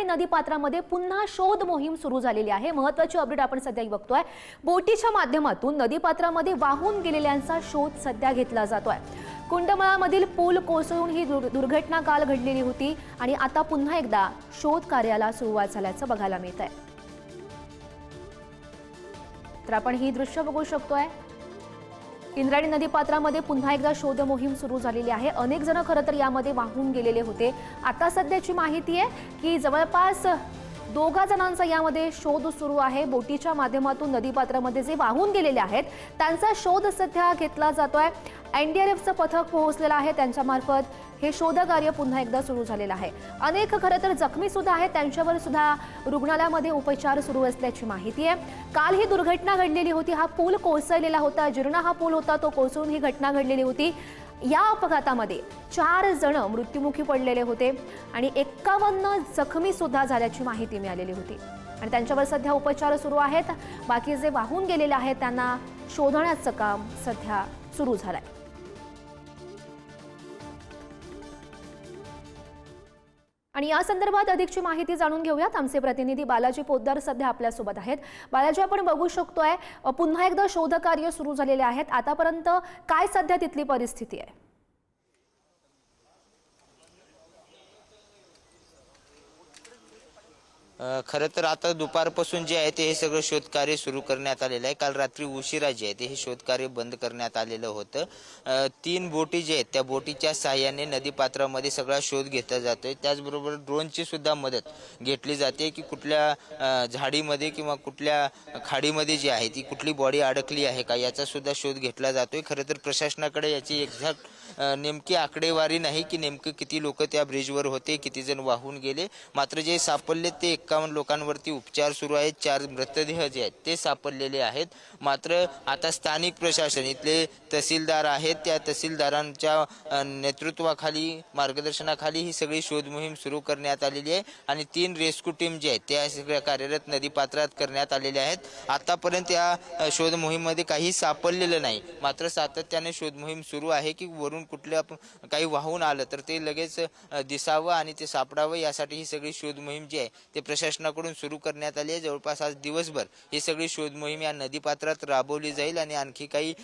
आणि नदी पात्रामध्ये पुन्हा शोध मोहीम सुरू झालेली आहे. महत्वाची अपडेट आपण सध्या बघतोय. बोटीच्या माध्यमातून नदीपात्रामध्ये वाहून गेलेल्यांचा शोध सध्या घेतला जातोय. कुंडमळामधील पूल कोसळून ही दुर्घटना काल घडलेली होती आणि आता पुन्हा एकदा शोध कार्याला सुरुवात झाल्याचं बघायला मिळत आहे तर आपण ही दृश्य बघू शकतोय. इंद्रायणी नदीपात्रामध्ये पुन्हा एकदा शोध मोहीम सुरू झालेली आहे. अनेक जण खरं तर यामध्ये वाहून गेलेले होते. आता सध्याची माहिती आहे की जवळपास दोघा जणांचा यामध्ये शोध सुरू आहे. बोटीच्या माध्यमातून नदीपात्रामध्ये जे वाहून गेलेले आहेत त्यांचा शोध सध्या घेतला जातोय. एनडीआरएफचं पथक पोहोचलेलं आहे. त्यांच्यामार्फत हे शोधकार्य पुन्हा एकदा सुरू झालेलं आहे. अनेक खरं तर जखमी सुद्धा आहेत. त्यांच्यावर सुद्धा रुग्णालयामध्ये उपचार सुरू असल्याची माहिती आहे. काल ही दुर्घटना घडलेली होती. हा पूल कोसळलेला होता. जिरणा हा पूल होता. तो कोसळून ही घटना घडलेली होती. या अपघातामध्ये चार जण मृत्युमुखी पडलेले होते आणि एक्कावन्न जखमी सुद्धा झाल्याची माहिती मिळालेली होती. आणि त्यांच्यावर सध्या उपचार सुरू आहेत. बाकी जे वाहून गेलेले आहेत त्यांना शोधण्याचं काम सध्या सुरू झालंय. आणि या संदर्भात अधिकची माहिती जाणून घेऊयात. आमचे प्रतिनिधी बालाजी पोद्दार सध्या आपल्यासोबत आहेत. बालाजी आपण बघू शकतोय पुन्हा एकदा शोधकार्य सुरू झालेले आहेत. आतापर्यंत काय सध्या तिथली परिस्थिती आहे? खरं तर आता दुपारपासून जे आहे ते हे सगळं शोधकार्य सुरू करण्यात आलेलं आहे. काल रात्री उशिरा जे आहे ते हे शोधकार्य बंद करण्यात आलेलं होतं. तीन बोटी जे आहेत त्या बोटीच्या सहाय्याने नदीपात्रामध्ये सगळा शोध घेतला जातोय. त्याचबरोबर ड्रोनची सुद्धा मदत घेतली जाते की कुठल्या झाडीमध्ये किंवा कुठल्या खाडीमध्ये जी आहे ती कुठली बॉडी अडकली आहे का याचा सुद्धा शोध घेतला जातोय. खरं तर प्रशासनाकडे याची एक्झॅक्ट नेमकी आकडेवारी नाही की नेमकं किती लोक त्या ब्रिजवर होते किती जण वाहून गेले. मात्र जे सापडले ते एक्कावन्न लोकांवरती उपचार सुरू आहेत चार मृतदेह जे आहेत ते सापडलेले आहेत. मात्र आता स्थानिक प्रशासन इथले तहसीलदार आहेत त्या तहसीलदारांच्या नेतृत्वाखाली मार्गदर्शनाखाली ही सगळी शोध मोहीम सुरू करण्यात आलेली आहे आणि तीन रेस्क्यू टीम जे आहेत त्या सगळ्या कार्यरत नदीपात्रात करण्यात आलेल्या आहेत. आतापर्यंत या शोध मोहीममध्ये काही सापडलेलं नाही. मात्र सातत्याने शोध मोहीम सुरू आहे की वरून कुठल्या काही वाहून आलं तर ते लगेच दिसावं आणि ते सापडावं यासाठी ही सगळी शोध मोहीम जी आहे ते प्रशासनाकडून सुरू करण्यात आली आहे. जवळपास आज दिवसभर ही सगळी शोध मोहीम या नदीपात्रात राबवली जाईल आणि आणखी काही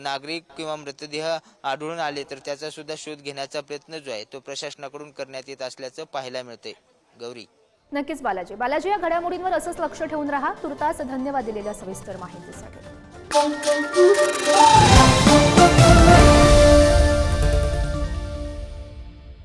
नागरिक किंवा मृतदेह आढळून आले तर त्याचा सुद्धा शोध घेण्याचा प्रयत्न जो आहे तो प्रशासनाकडून करण्यात येत असल्याचं पाहायला मिळतंय. गौरी. नक्कीच बालाजी. बालाजी या घडामोडींवर असंच लक्ष ठेवून राहा. तुर्तास धन्यवाद दिलेल्या सविस्तर माहितीसाठी.